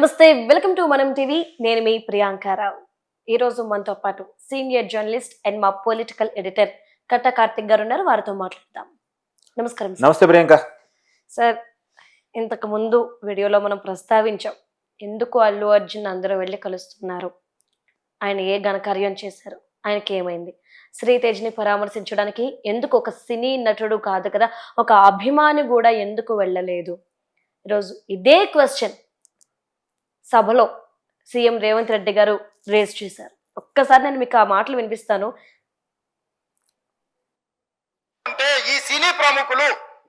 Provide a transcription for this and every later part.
నమస్తే welcome to మనం TV. నేను మీ ప్రియాంకారావు ఈ రోజు మనతో పాటు సీనియర్ జర్నలిస్ట్ అండ్ మా పొలిటికల్ ఎడిటర్ కట్ట కార్తిక్ గారు ఉన్నారు. వారితో మాట్లాడదాం. నమస్కారం సార్. నమస్తే ప్రియాంక. సార్ ఇంతకు ముందు వీడియోలో మనం ప్రస్తావించాం. ఎందుకు అల్లు అర్జున్ అందరూ వెళ్ళి కలుస్తున్నారు? ఆయన ఏ ఘనకార్యం చేశారు? ఆయనకి ఏమైంది? శ్రీతేజ్ని పరామర్శించడానికి ఎందుకు ఒక సినీ నటుడు కాదు కదా ఒక అభిమాని కూడా ఎందుకు వెళ్ళలేదు? ఈరోజు ఇదే క్వశ్చన్. సభలో సీఎం రేవంత్ రెడ్డి గారు రేస్ చేశారు. ఒక్కసారి నేను మీకు ఆ మాటలు వినిపిస్తాను. అంటే ఈ సినీ ప్రముఖులు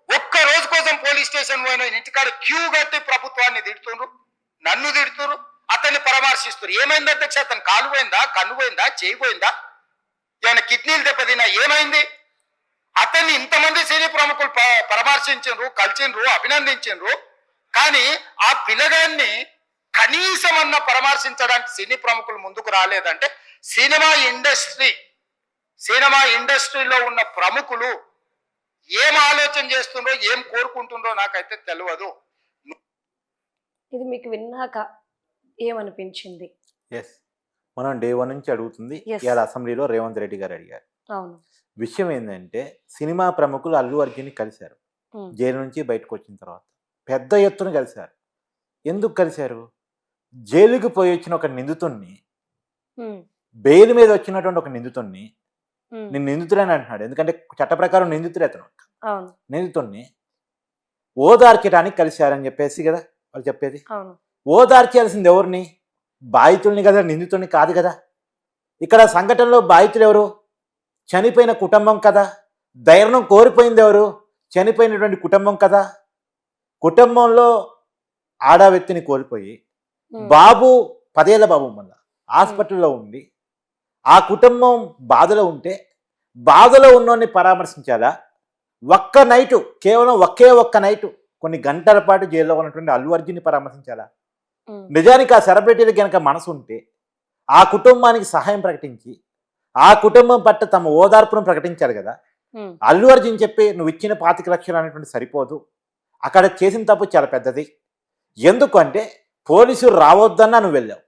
ఒక్క రోజు కోసం పోలీస్ స్టేషన్ పోయిన ఇంటికాడ క్యూ కట్టి ప్రభుత్వాన్ని తిడుతుండ్రు నన్ను తిడుతురు అతన్ని పరామర్శిస్తారు ఏమైంది అధ్యక్ష? అతను కాలు పోయిందా? కన్ను పోయిందా? చేయి పోయిందా? ఏమైనా కిడ్నీలు దెబ్బతిన్నా? ఏమైంది? అతన్ని ఇంతమంది సినీ ప్రముఖులు పరామర్శించు పరామర్శించిండ్రు కలిసిండ్రు అభినందించిండ్రు. కానీ ఆ పిల్లగాన్ని కనీసం అన్న పరామర్శించడానికి సినీ ప్రముఖులు ముందుకు రాలేదంటే సినిమా ఇండస్ట్రీ సినిమా ఇండస్ట్రీలో ఉన్న ప్రముఖులు ఏం ఆలోచన చేస్తుండ్రో ఏం కోరుకుంటుండ్రో నాకైతే తెలియదు ఇది మీకు విన్నాక ఏమనిపించింది? ఎస్ మనం డే వన్ నుంచి అడుగుతుంది. ఇవాళ అసెంబ్లీలో రేవంత్ రెడ్డి గారు అడిగారు. అవును. విషయం ఏంటంటే సినిమా ప్రముఖులు అల్లు అర్జున్ని కలిశారు. జైలు నుంచి బయటకు వచ్చిన తర్వాత. పెద్ద ఎత్తున కలిశారు. ఎందుకు కలిశారు? జైలుకి పోయి వచ్చిన ఒక నిందితుణ్ణి బెయిల్ మీద వచ్చినటువంటి ఒక నిందితుణ్ణి నేను నిందితుడని అంటున్నాడు. ఎందుకంటే చట్ట ప్రకారం నిందితుడు అతను. నిందితుణ్ణి ఓదార్చడానికి కలిశారని చెప్పేసి కదా వాళ్ళు చెప్పేది. ఓదార్చాల్సింది ఎవరిని? బాధితుల్ని కదా నిందితుల్ని కాదు కదా. ఇక్కడ సంఘటనలో బాధితులు ఎవరు? చనిపోయిన కుటుంబం కదా. ధైర్యం కోల్పోయింది ఎవరు? చనిపోయినటువంటి కుటుంబం కదా. కుటుంబంలో ఆడ వ్యక్తిని కోల్పోయి బాబు పదేళ్ళ బాబు మళ్ళా. హాస్పిటల్లో ఉండి ఆ కుటుంబం బాధలో ఉంటే బాధలో ఉన్నోన్ని పరామర్శించాలా? ఒక్క నైటు కేవలం ఒకే ఒక్క నైటు కొన్ని గంటల పాటు జైల్లో ఉన్నటువంటి అల్లు అర్జున్ని పరామర్శించాలా? నిజానికి ఆ సెలబ్రిటీలకు కనుక మనసు ఉంటే ఆ కుటుంబానికి సహాయం ప్రకటించి ఆ కుటుంబం పట్ల తమ ఓదార్పును ప్రకటించారు కదా? అల్లు అర్జున్ చెప్పి నువ్వు ఇచ్చిన పాతిక లక్షలు అనేటువంటి సరిపోదు. అక్కడ చేసిన తప్పు చాలా పెద్దది. ఎందుకంటే పోలీసులు రావద్దన్నా నువ్వు వెళ్ళావు.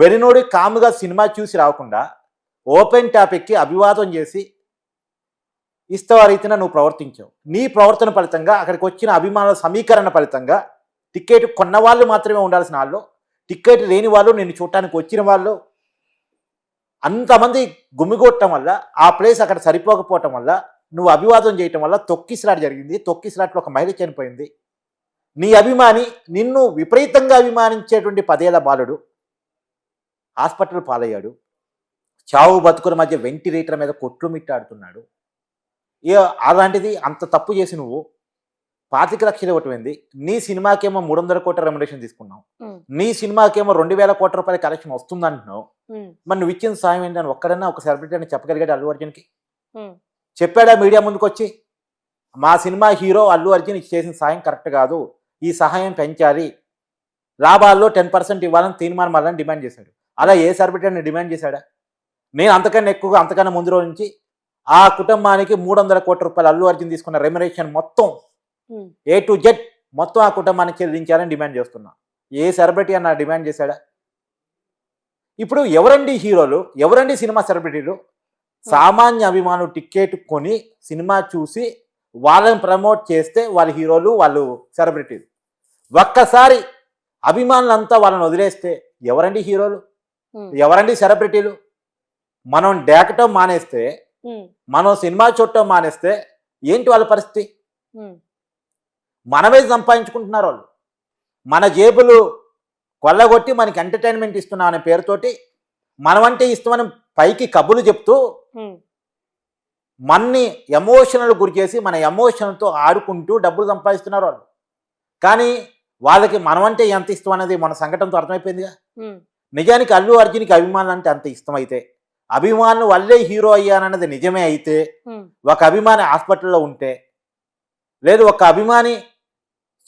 వెరినోడి కాముగా సినిమా చూసి రాకుండా ఓపెన్ టాపిక్కి అభివాదం చేసి ఇస్తావా రీతిన నువ్వు ప్రవర్తించావు. నీ ప్రవర్తన ఫలితంగా అక్కడికి వచ్చిన అభిమానుల సమీకరణ ఫలితంగా టికెట్ కొన్న వాళ్ళు మాత్రమే ఉండాల్సిన వాళ్ళు టికెట్ లేని వాళ్ళు నేను చూడటానికి వచ్చిన వాళ్ళు అంతమంది గుమ్మిగొట్టడం వల్ల ఆ ప్లేస్ అక్కడ సరిపోకపోవటం వల్ల నువ్వు అభివాదం చేయటం వల్ల తొక్కిసలాట జరిగింది. తొక్కిసలాట్లో ఒక మహిళ చనిపోయింది. నీ అభిమాని నిన్ను విపరీతంగా అభిమానించేటువంటి పదేళ్ళ బాలుడు హాస్పిటల్ పాలయ్యాడు. చావు బతుకుల మధ్య వెంటిలేటర్ మీద కొట్లు మిట్టాడుతున్నాడు ఏ అలాంటిది అంత తప్పు చేసి నువ్వు పాతిక లక్షలు ఇవ్వటమైంది? నీ సినిమాకేమో మూడు వందల కోట్ల రెమ్యునేషన్ తీసుకున్నావు. నీ సినిమాకేమో రెండు వేల కోట్ల రూపాయల కలెక్షన్ వస్తుందంటున్నావు. ఉమ్, మరి నువ్వు ఇచ్చిన సాయం ఏంటని ఒక్కడన్నా ఒక సెలబ్రిటీ అని చెప్పగలిగాడు అల్లు అర్జున్కి? చెప్పాడా మీడియా ముందుకు వచ్చి మా సినిమా హీరో అల్లు అర్జున్ చేసిన సాయం కరెక్ట్ కాదు. ఈ సహాయం పెంచాలి. లాభాల్లో టెన్ పర్సెంట్ ఇవ్వాలని తీర్మానం వల్లని డిమాండ్ చేశాడు. అలా ఏ సెలబ్రిటీ డిమాండ్ చేశాడా? నేను అంతకన్నా ఎక్కువగా అంతకన్నా ముందు రోజు నుంచి ఆ కుటుంబానికి మూడు వందల కోట్ల రూపాయలు అల్లు అర్జున్ తీసుకున్న రెమ్యునేషన్ మొత్తం ఏ టు జెడ్ మొత్తం ఆ కుటుంబానికి చెల్లించాలని డిమాండ్ చేస్తున్నా. ఏ సెలబ్రిటీ అన్న డిమాండ్ చేశాడా? ఇప్పుడు ఎవరండి హీరోలు? ఎవరండి సినిమా సెలబ్రిటీలు? సామాన్య అభిమానులు టికెట్ కొని సినిమా చూసి వాళ్ళని ప్రమోట్ చేస్తే వాళ్ళ హీరోలు వాళ్ళు సెలబ్రిటీలు. ఒక్కసారి అభిమానులంతా వాళ్ళని వదిలేస్తే ఎవరండి హీరోలు? ఎవరండి సెలబ్రిటీలు? మనం డేకటం మానేస్తే మనం సినిమా చూడటం మానేస్తే ఏంటి వాళ్ళ పరిస్థితి? మనమే సంపాదించుకుంటున్నారు వాళ్ళు. మన జేబులు కొల్లగొట్టి మనకి ఎంటర్టైన్మెంట్ ఇస్తున్నాం అనే పేరుతోటి మనమంటే ఇస్తామని పైకి కబులు చెప్తూ మన్ని ఎమోషనల్ గురి చేసి మన ఎమోషన్తో ఆడుకుంటూ డబ్బులు సంపాదిస్తున్నారు వాళ్ళు. కానీ వాళ్ళకి మనమంటే ఎంత ఇష్టం అనేది మన సంఘటనతో అర్థమైపోయిందిగా. నిజానికి అల్లు అర్జున్కి అభిమానులు అంటే అంత ఇష్టం అయితే అభిమానులు వల్లే హీరో అయ్యానన్నది నిజమే అయితే ఒక అభిమాని హాస్పిటల్లో ఉంటే లేదు ఒక అభిమాని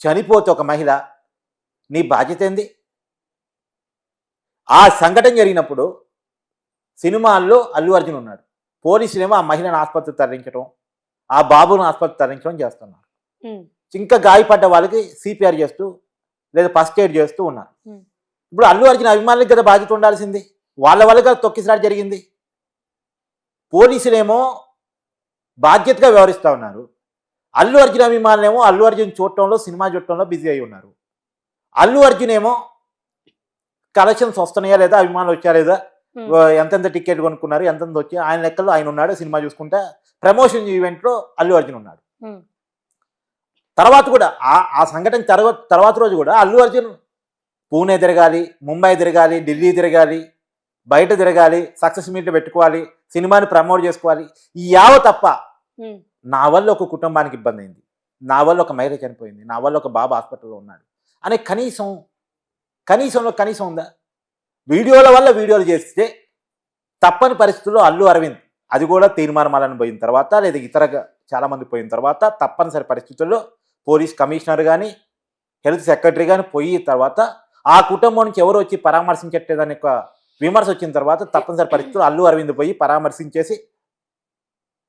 చనిపోతే ఒక మహిళ నీ బాధ్యత ఏంది? ఆ సంఘటన జరిగినప్పుడు సినిమాల్లో అల్లు అర్జున్ ఉన్నాడు. పోలీసులేమో ఆ మహిళను ఆసుపత్రికి తరలించడం ఆ బాబును ఆసుపత్రికి తరలించడం చేస్తున్నారు. ఇంకా గాయపడ్డ వాళ్ళకి సిపిఆర్ చేస్తూ లేదా ఫస్ట్ ఎయిడ్ చేస్తూ ఉన్నారు. ఇప్పుడు అల్లు అర్జున్ అభిమానులకు కదా బాధ్యత ఉండాల్సింది. వాళ్ళ వల్ల కదా తొక్కిసలాట జరిగింది. పోలీసులేమో బాధ్యతగా వ్యవహరిస్తూ ఉన్నారు. అల్లు అర్జున్ అభిమానులేమో అల్లు అర్జున్ చూడటంలో సినిమా చూడటంలో బిజీ అయి ఉన్నారు. అల్లు అర్జున్ ఏమో కలెక్షన్స్ వస్తున్నాయా లేదా అభిమానులు వచ్చా లేదా ఎంతెంత టికెట్ కొనుక్కున్నారు ఎంతెంత వచ్చి ఆయన లెక్కల్లో ఆయన ఉన్నాడు సినిమా చూసుకుంటా ప్రమోషన్ ఈవెంట్లో అల్లు అర్జున్ ఉన్నాడు. ఉమ్, తర్వాత కూడా ఆ ఆ సంఘటన తర్వాత తర్వాత రోజు కూడా అల్లు అర్జున్ పూణే తిరగాలి ముంబై తిరగాలి ఢిల్లీ తిరగాలి బయట తిరగాలి సక్సెస్ మీట్లు పెట్టుకోవాలి సినిమాని ప్రమోట్ చేసుకోవాలి ఈ యావ తప్ప ఉమ్, నా వల్ల ఒక కుటుంబానికి ఇబ్బంది అయింది. నా వల్ల ఒక మహిళ చనిపోయింది. నా వల్ల ఒక బాబు హాస్పిటల్లో ఉన్నాడు. అనే కనీసం కనీసంలో కనీసం ఉందా? వీడియోల వల్ల వీడియోలు చేస్తే తప్పని పరిస్థితుల్లో అల్లు అరవింద్ అది కూడా తీర్మానమాలని పోయిన తర్వాత లేదా ఇతర చాలామంది పోయిన తర్వాత తప్పనిసరి పరిస్థితుల్లో పోలీస్ కమిషనర్ కానీ హెల్త్ సెక్రటరీ కానీ పోయి తర్వాత ఆ కుటుంబం నుంచి ఎవరు వచ్చి పరామర్శించట్లేదని ఒక విమర్శ వచ్చిన తర్వాత తప్పనిసరి పరిస్థితుల్లో అల్లు అరవింద్ పోయి పరామర్శించేసి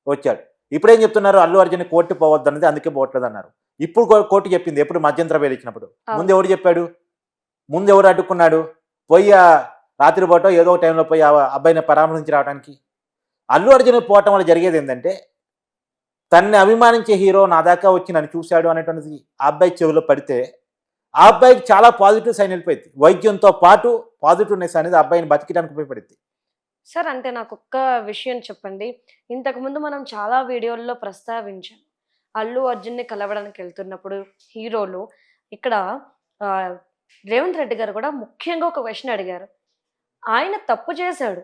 వచ్చాడు. ఇప్పుడేం చెప్తున్నారు? అల్లు అర్జున్ కోర్టు పోవద్దు అన్నది అందుకే పోవట్లేదు అన్నారు ఇప్పుడు కోర్టు చెప్పింది ఎప్పుడు? మధ్యంతర వేలు ఇచ్చినప్పుడు. ముందు ఎవడు చెప్పాడు? ముందు ఎవరు అడ్డుకున్నాడు? పోయి ఆ రాత్రి పూట ఏదో ఒక టైంలో పోయి ఆ అబ్బాయిని పరామర్శించి రావడానికి అల్లు అర్జున్ పోవటం వల్ల జరిగేది ఏంటంటే తన్ని అభిమానించే హీరో నా దాకా వచ్చి నన్ను చూశాడు అనేటువంటిది ఆ అబ్బాయి చెవిలో పడితే ఆ అబ్బాయికి చాలా పాజిటివ్ సైన్ వెళ్ళిపోయింది. వైద్యంతో పాటు పాజిటివ్నెస్ అనేది అబ్బాయిని బతికడానికి ఉపయోగపడింది. సార్ అంటే నాకు ఒక్క విషయం చెప్పండి. ఇంతకుముందు మనం చాలా వీడియోల్లో ప్రస్తావించాం. అల్లు అర్జున్ని కలవడానికి వెళ్తున్నప్పుడు హీరోలు ఇక్కడ రేవంత్ రెడ్డి గారు కూడా ముఖ్యంగా ఒక క్వశ్చన్ అడిగారు. ఆయన తప్పు చేశాడు.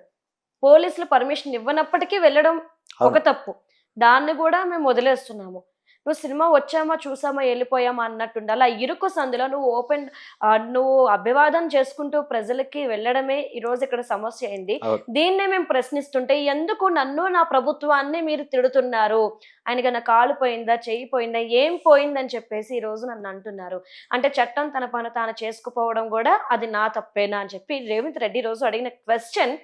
పోలీసులు పర్మిషన్ ఇవ్వనప్పటికీ వెళ్ళడం ఒక. తప్పు. దాన్ని కూడా మేము వదిలేస్తున్నాము. నువ్వు సినిమా వచ్చామా చూసామా వెళ్ళిపోయామా అన్నట్టుండాలి ఆ ఇరుకు సందులో నువ్వు ఓపెన్ నువ్వు అభివాదం చేసుకుంటూ ప్రజలకి వెళ్ళడమే ఈ రోజు ఇక్కడ సమస్య అయింది. దీన్నే మేము ప్రశ్నిస్తుంటే ఎందుకు నన్ను నా ప్రభుత్వాన్ని మీరు తిడుతున్నారు? ఆయనకి నా కాలు పోయిందా చెయ్యి పోయిందా ఏం పోయిందని చెప్పేసి ఈ రోజు నన్ను అంటున్నారు. అంటే చట్టం తన పని తాను చేసుకుపోవడం కూడా అది నా తప్పేనా అని చెప్పి రేవంత్ రెడ్డి రోజు అడిగిన క్వశ్చన్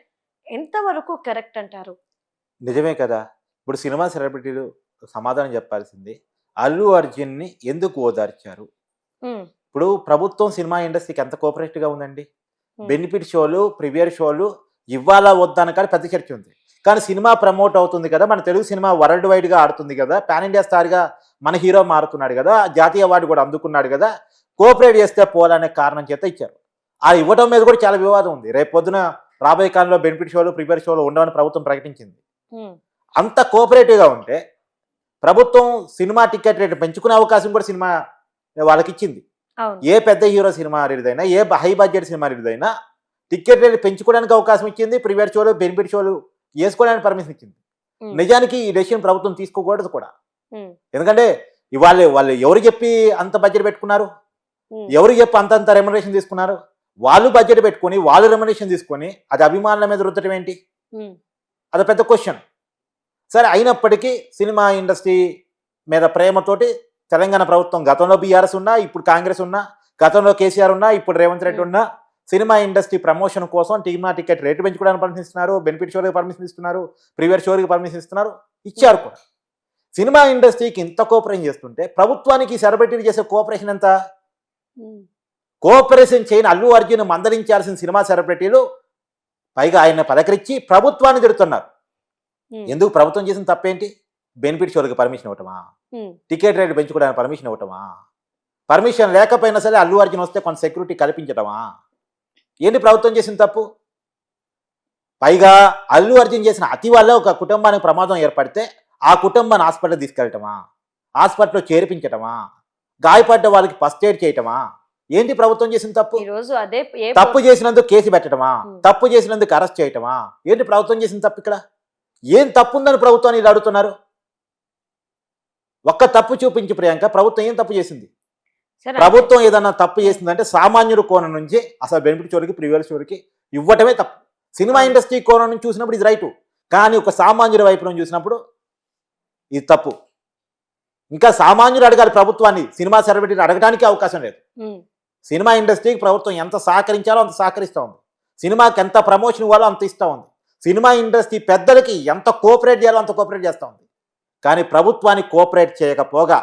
ఎంతవరకు కరెక్ట్ అంటారు? నిజమే కదా. ఇప్పుడు సినిమా సెలబ్రిటీలు సమాధానం చెప్పాల్సింది. అల్లు అర్జున్ని ఎందుకు ఓదార్చారు? ఇప్పుడు ప్రభుత్వం సినిమా ఇండస్ట్రీకి ఎంత కోఆపరేటివ్గా ఉందండి. బెనిఫిట్ షోలు ప్రీమియర్ షోలు ఇవ్వాలా వద్దాన కానీ పెద్ద చర్చ ఉంది. కానీ సినిమా ప్రమోట్ అవుతుంది కదా మన తెలుగు సినిమా వరల్డ్ వైడ్గా ఆడుతుంది కదా పాన్ ఇండియా స్టార్గా మన హీరో మారుతున్నాడు కదా జాతీయ అవార్డు కూడా అందుకున్నాడు కదా కోఆపరేట్ చేస్తే పోవాలనే కారణం చేత ఇచ్చారు. ఆ ఇవ్వడం మీద కూడా చాలా వివాదం ఉంది. రేపు పొద్దున రాబోయే కాలంలో బెనిఫిట్ షోలు ప్రిపేర్ షోలు ఉండవని ప్రభుత్వం ప్రకటించింది. అంత కోఆపరేటివ్గా ఉంటే ప్రభుత్వం సినిమా టికెట్ రేటు పెంచుకునే అవకాశం కూడా సినిమా వాళ్ళకి ఇచ్చింది ఏ పెద్ద హీరో సినిమా రిలీజ్ అయినా ఏ హై బడ్జెట్ సినిమా రిలీజ్ అయినా టికెట్ రేటు పెంచుకోవడానికి అవకాశం ఇచ్చింది. ప్రీమియర్ షోలు బెనిఫిట్ షోలు వేసుకోవడానికి పర్మిషన్ ఇచ్చింది. నిజానికి ఈ డెసిషన్ ప్రభుత్వం తీసుకోకూడదు కూడా. ఎందుకంటే ఇవాళ వాళ్ళు ఎవరు చెప్పి అంత బడ్జెట్ పెట్టుకున్నారు? ఎవరు చెప్పి అంత అంత రెమ్యునరేషన్ తీసుకున్నారు? వాళ్ళు బడ్జెట్ పెట్టుకొని వాళ్ళు రెమ్యునరేషన్ తీసుకొని అది అభిమానుల మీద రుద్దటం ఏంటి? అది పెద్ద క్వశ్చన్ సరే అయినప్పటికీ సినిమా ఇండస్ట్రీ మీద ప్రేమతోటి తెలంగాణ ప్రభుత్వం గతంలో బీఆర్ఎస్ ఉన్నా ఇప్పుడు కాంగ్రెస్ ఉన్నా గతంలో కేసీఆర్ ఉన్నా ఇప్పుడు రేవంత్ రెడ్డి Hmm. ఉన్నా సినిమా ఇండస్ట్రీ ప్రమోషన్ కోసం టీమా టికెట్ రేటు పెంచుకోవడానికి పర్మిషన్ ఇస్తున్నారు బెనిఫిట్ షోకి పర్మిషన్ ఇస్తున్నారు ప్రీవియర్ షోకి పర్మిషన్ ఇస్తున్నారు ఇచ్చారు కూడా. సినిమా ఇండస్ట్రీకి ఇంత కోఆపరేషన్ చేస్తుంటే ప్రభుత్వానికి సెలబ్రిటీలు చేసే కోఆపరేషన్ ఎంత? ఉమ్, కోఆపరేషన్ చేయని అల్లు అర్జున్ మందలించాల్సిన సినిమా సెలబ్రిటీలు పైగా ఆయన పలకరించి ప్రభుత్వాన్ని తిడుతున్నారు. ఎందుకు ప్రభుత్వం చేసిన తప్పేంటి? బెనిఫిట్ షోలకు పర్మిషన్ ఇవ్వటమా? టికెట్ రేటు పెంచుకోవడానికి పర్మిషన్ ఇవ్వటమా? పర్మిషన్ లేకపోయినా సరే అల్లు అర్జున్ వస్తే కొంత సెక్యూరిటీ కల్పించటమా? ఏంటి ప్రభుత్వం చేసిన తప్పు? పైగా అల్లు అర్జున్ చేసిన అతి వల్ల ఒక కుటుంబానికి ప్రమాదం ఏర్పడితే ఆ కుటుంబాన్ని హాస్పిటల్ తీసుకెళ్ళటమా? హాస్పిటల్లో చేర్పించటమా? గాయపడ్డ వాళ్ళకి ఫస్ట్ ఎయిడ్ చేయటమా? ఏంటి ప్రభుత్వం చేసిన తప్పు? అదే తప్పు చేసినందుకు కేసు పెట్టడమా. తప్పు చేసినందుకు అరెస్ట్ చేయటమా? ఏంటి ప్రభుత్వం చేసిన తప్పు ఇక్కడ? ఏం తప్పు ఉందని ప్రభుత్వాన్ని ఇలా అడుగుతున్నారు? ఒక్క తప్పు చూపించి ప్రియాంక ప్రభుత్వం ఏం తప్పు చేసింది? ప్రభుత్వం ఏదన్నా తప్పు చేసిందంటే సామాన్యుడు కోణం నుంచి అసలు బెనిఫిట్ చోరికి ప్రివియర్ చోరికి ఇవ్వటమే తప్పు. సినిమా ఇండస్ట్రీ కోణం నుంచి చూసినప్పుడు ఇది రైటు. కానీ ఒక సామాన్యుడి వైపు నుంచి చూసినప్పుడు ఇది తప్పు. ఇంకా సామాన్యుడు అడగాలి ప్రభుత్వాన్ని. సినిమా సెలబ్రిటీలు అడగడానికి అవకాశం లేదు. సినిమా ఇండస్ట్రీకి ప్రభుత్వం ఎంత సహకరించాలో అంత సహకరిస్తూ ఉంది. సినిమాకి ఎంత ప్రమోషన్ ఇవ్వాలో అంత ఇస్తూ ఉంది. సినిమా ఇండస్ట్రీ పెద్దలకి ఎంత కోఆపరేట్ చేయాలో అంత కోఆపరేట్ చేస్తూ ఉంది. కానీ ప్రభుత్వాన్ని కోఆపరేట్ చేయకపోగా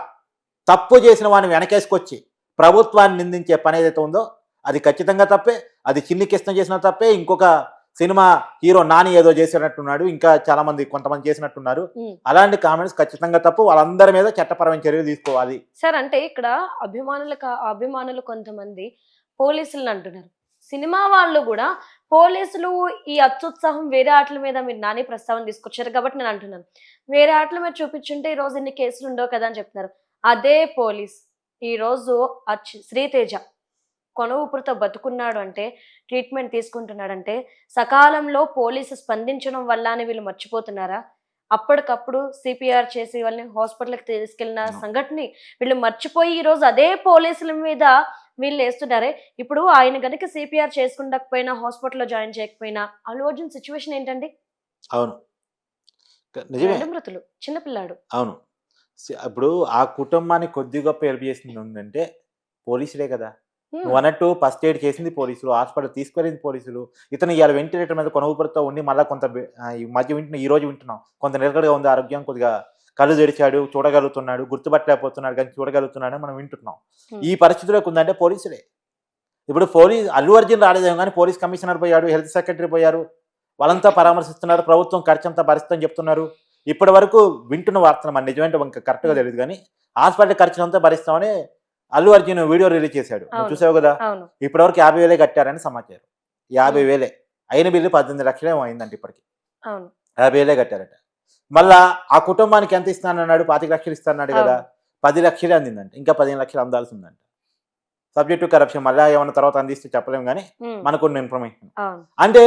తప్పు చేసిన వాడిని వెనకేసుకొచ్చి ప్రభుత్వాన్ని నిందించే పని ఏదైతే ఉందో అది ఖచ్చితంగా తప్పే అది చిన్ని కృష్ణ చేసిన తప్పే ఇంకొక సినిమా హీరో నాని ఏదో చేసినట్టున్నాడు ఇంకా చాలా మంది కొంతమంది చేసినట్టున్నారు. అలాంటి కామెంట్స్ ఖచ్చితంగా తప్పు వాళ్ళందరి మీద చట్టపరమైన చర్యలు తీసుకోవాలి. సార్ అంటే ఇక్కడ అభిమానులు కా- అభిమానులు కొంతమంది పోలీసులను అంటున్నారు. సినిమా వాళ్ళు కూడా పోలీసులు ఈ అత్యుత్సాహం వేరే ఆటల మీద మీరు నాని ప్రస్తావన తీసుకొచ్చారు కాబట్టి నేను అంటున్నాను. వేరే ఆటల మీద చూపించుంటే ఈ రోజు ఇన్ని కేసులు ఉండవు కదా అని చెప్తున్నారు. అదే పోలీస్ ఈ రోజు అచ్- శ్రీతేజ కొన ఊపిరితో బతుకున్నాడు అంటే ట్రీట్మెంట్ తీసుకుంటున్నాడంటే సకాలంలో పోలీసు స్పందించడం వల్ల అని వీళ్ళు మర్చిపోతున్నారా? అప్పటికప్పుడు సిపిఆర్ చేసి వాళ్ళని హాస్పిటల్కి తీసుకెళ్ళిన. సంఘటన వీళ్ళు మర్చిపోయి ఈ రోజు అదే పోలీసుల మీద వీళ్ళు వేస్తున్నారే? ఇప్పుడు ఆయన గనుక సిపిఆర్ చేసుకుండకపోయినా హాస్పిటల్లో జాయిన్ చేయకపోయినా అల్లు అర్జున్ సిచ్యువేషన్ ఏంటండి? అవును. నిజమే. మృతులు చిన్నపిల్లాడు అవును. ఇప్పుడు ఆ కుటుంబాన్ని కొద్ది గొప్ప హెల్ప్ చేసింది ఉందంటే పోలీసులే కదా. నువ్వు అన్నట్టు ఫస్ట్ ఎయిడ్ చేసింది పోలీసులు హాస్పిటల్ తీసుకెళ్ళింది పోలీసులు. ఇతను ఇవాళ వెంటిలేటర్ మీద కొన ఊపిరితో ఉండి మళ్ళీ కొంత ఈ మధ్య వింటున్నా ఈ రోజు వింటున్నాం. కొంత నిలకడగా ఉంది ఆరోగ్యం కొద్దిగా కళ్ళు తెరిచాడు చూడగలుగుతున్నాడు గుర్తుపట్టలేకపోతున్నాడు కానీ చూడగలుగుతున్నాడు మనం వింటున్నాం. ఈ పరిస్థితిలోకి ఉందంటే పోలీసులే. ఇప్పుడు పోలీస్ అల్లు అర్జున్ రాలేదేమో కానీ పోలీస్ కమిషనర్ పోయాడు హెల్త్ సెక్రటరీ పోయారు వాళ్ళంతా పరామర్శిస్తున్నారు ప్రభుత్వం ఖర్చంతా భరిస్తుందని చెప్తున్నారు. ఇప్పటి వరకు వింటున్న వార్తలు మన నిజమేంటో ఇంకా కరెక్ట్గా తెలియదు కానీ హాస్పిటల్ ఖర్చులంతా భరిస్తామని అల్లు అర్జున్ వీడియో రిలీజ్ చేశాడు. చూసావు కదా? అవును. ఇప్పటివరకు యాభై వేలే కట్టారని సమాచారం. యాభై వేలే. అయిన బిల్లు పద్దెనిమిది లక్షలే అయిందంట ఇప్పటికి. యాభై వేలే కట్టారట. మళ్ళా ఆ కుటుంబానికి ఎంత ఇస్తానన్నాడు పాతిక లక్షలు ఇస్తానన్నాడు కదా. పది లక్షలే అందిందంట. ఇంకా పదిహేను లక్షలు అందాల్సి ఉందంట సబ్జెక్టు కరప్షన్ మళ్ళీ ఏమైనా తర్వాత అందిస్తే చెప్పలేము కానీ. మనకున్న ఇన్ఫర్మేషన్ అంటే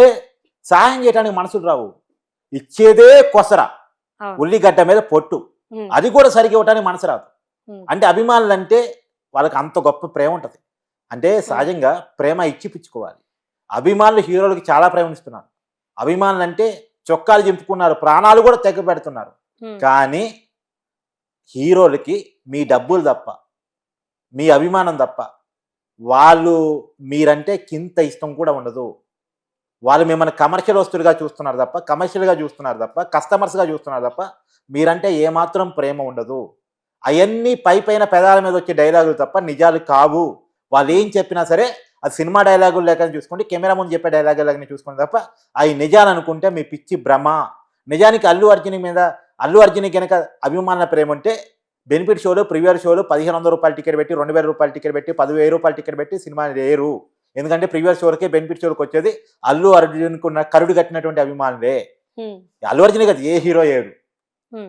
సహాయం చేయడానికి మనసులు రావు. ఇచ్చేదే కొసర. ఉల్లిగడ్డ మీద పొట్టు. అది కూడా సరిగ్గా ఇవ్వడానికి మనసు రాదు. అంటే అభిమానులు అంటే వాళ్ళకి అంత గొప్ప ప్రేమ ఉంటుంది. అంటే సహజంగా ప్రేమ ఇచ్చి పుచ్చుకోవాలి అభిమానులు హీరోలకి చాలా ప్రేమ ఇస్తున్నారు అభిమానులు అంటే చొక్కాలు చింపుకున్నారు ప్రాణాలు కూడా తెగ పెడుతున్నారు. కానీ హీరోలకి మీ డబ్బులు తప్ప మీ అభిమానం తప్ప వాళ్ళు మీరంటే కింత ఇష్టం కూడా ఉండదు. వాళ్ళు మిమ్మల్ని కమర్షియల్ వస్తువులుగా చూస్తున్నారు తప్ప కమర్షియల్గా చూస్తున్నారు తప్ప కస్టమర్స్గా చూస్తున్నారు తప్ప మీరంటే ఏమాత్రం ప్రేమ ఉండదు. అవన్నీ పై పైన పెదాల మీద వచ్చే డైలాగులు తప్ప నిజాలు కావు. వాళ్ళు ఏం చెప్పినా సరే అది సినిమా డైలాగులు లేక చూసుకోండి కెమెరా ముందు చెప్పే డైలాగులు చూసుకోండి తప్ప అవి నిజాలు అనుకుంటే మీ పిచ్చి భ్రమ. నిజానికి అల్లు అర్జున్ మీద అల్లు అర్జున్ కనుక అభిమాన ప్రేమ ఉంటే బెనిఫిట్ షోలు ప్రీమియర్ షోలు పదిహేను వందల రూపాయల టికెట్ పెట్టి రెండు వేల రూపాయల టికెట్ పెట్టి పదివేల రూపాయల టికెట్ పెట్టి సినిమా లేరు. ఎందుకంటే ప్రీమియర్ షోలకే బెనిఫిట్ షోలకు వచ్చేది అల్లు అర్జున్కు ఉన్న కరుడు కట్టినటువంటి అభిమానులే. అల్లు అర్జున్ కదా ఏ హీరో ఏడు.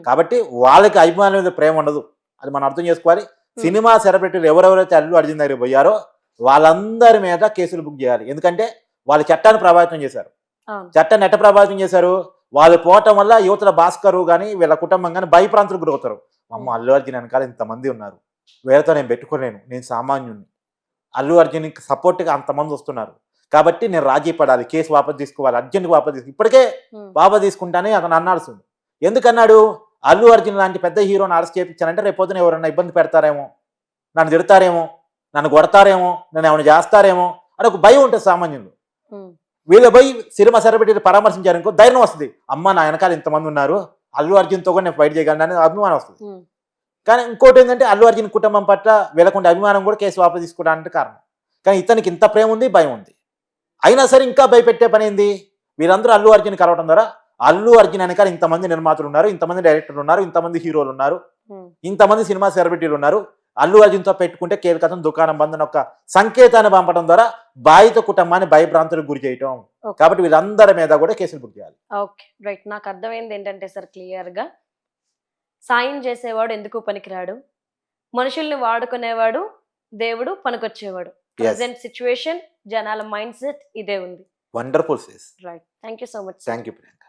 కాబట్టి వాళ్ళకి అభిమానుల మీద ప్రేమ ఉండదు. అది మనం అర్థం చేసుకోవాలి. సినిమా సెలబ్రిటీలు ఎవరెవరైతే అల్లు అర్జున్ దగ్గర పోయారో వాళ్ళందరి మీద కేసులు బుక్ చేయాలి. ఎందుకంటే వాళ్ళ చట్టాన్ని ప్రభావితం చేశారు. చట్టాన్ని ఎట్ట ప్రభావితం చేశారు? వాళ్ళు పోవటం వల్ల యువతల భాస్కరు కానీ వీళ్ళ కుటుంబం కానీ భయప్రాంతులకు గురవుతారు. అమ్మ అల్లు అర్జున్ వెనకాల ఇంతమంది ఉన్నారు. వీళ్ళతో నేను పెట్టుకోలేను. నేను సామాన్యుని అల్లు అర్జున్కి సపోర్ట్గా అంతమంది వస్తున్నారు. కాబట్టి నేను రాజీ పడాలి. కేసు వాపసు తీసుకోవాలి. అర్జెంట్ వాపసు తీసుకు ఇప్పటికే. వాపసు తీసుకుంటానే అతను అన్నాల్సింది ఎందుకన్నాడు? అల్లు అర్జున్ లాంటి పెద్ద హీరోని అరెస్ట్ చేయించానంటే రేపు పొద్దున ఎవరైనా ఇబ్బంది పెడతారేమో? నన్ను తిడతారేమో? నన్ను కొడతారేమో నన్ను ఏమైనా చేస్తారేమో అని ఒక భయం ఉంటుంది సామాన్యులు. వీళ్ళు పోయి సినిమా సెలబ్రిటీలు పరామర్శించారనుకో ధైర్యం వస్తుంది. అమ్మ నా వెనకాల ఇంతమంది ఉన్నారు అల్లు అర్జున్తో కూడా నేను ఫైట్ చేయగలను అనే అభిమానం వస్తుంది. కానీ ఇంకోటి ఏంటంటే అల్లు అర్జున్ కుటుంబం పట్ల వీళ్ళకుండే అభిమానం కూడా కేసు వాపసు తీసుకోవడానికి కారణం. కానీ ఇతనికి ఇంత ప్రేమ ఉంది భయం ఉంది. అయినా సరే ఇంకా భయపెట్టే పని ఏంది? వీరందరూ అల్లు అర్జున్ కలవడం ద్వారా అల్లు అర్జున్ వెనకాల ఇంతమంది నిర్మాతలు ఉన్నారు ఇంతమంది డైరెక్టర్లు ఉన్నారు ఇంతమంది హీరోలు ఉన్నారు. ఇంతమంది సినిమా సెలబ్రిటీలు ఉన్నారు. అల్లు అర్జున్తో పెట్టుకుంటే కేల్కతం దుకాణం బంధన ఒక సంకేతాన్ని పంపడం ద్వారా బాధిత కుటుంబాన్ని భయభ్రాంతులకు గురి చేయటం. కాబట్టి వీళ్ళందరి మీద కూడా కేసులు బుక్ చేయాలి. ఓకే. రైట్. నాకు అర్థమైంది ఏంటంటే సార్ క్లియర్గా. సాయం చేసేవాడు ఎందుకు పనికిరాడు? మనుషుల్ని వాడుకునేవాడు దేవుడు పనికొచ్చేవాడు. ప్రజెంట్ సిచ్యువేషన్ జనాల మైండ్ సెట్ ఇదే ఉంది. Wonderful says right thank you so much thank you Priyanka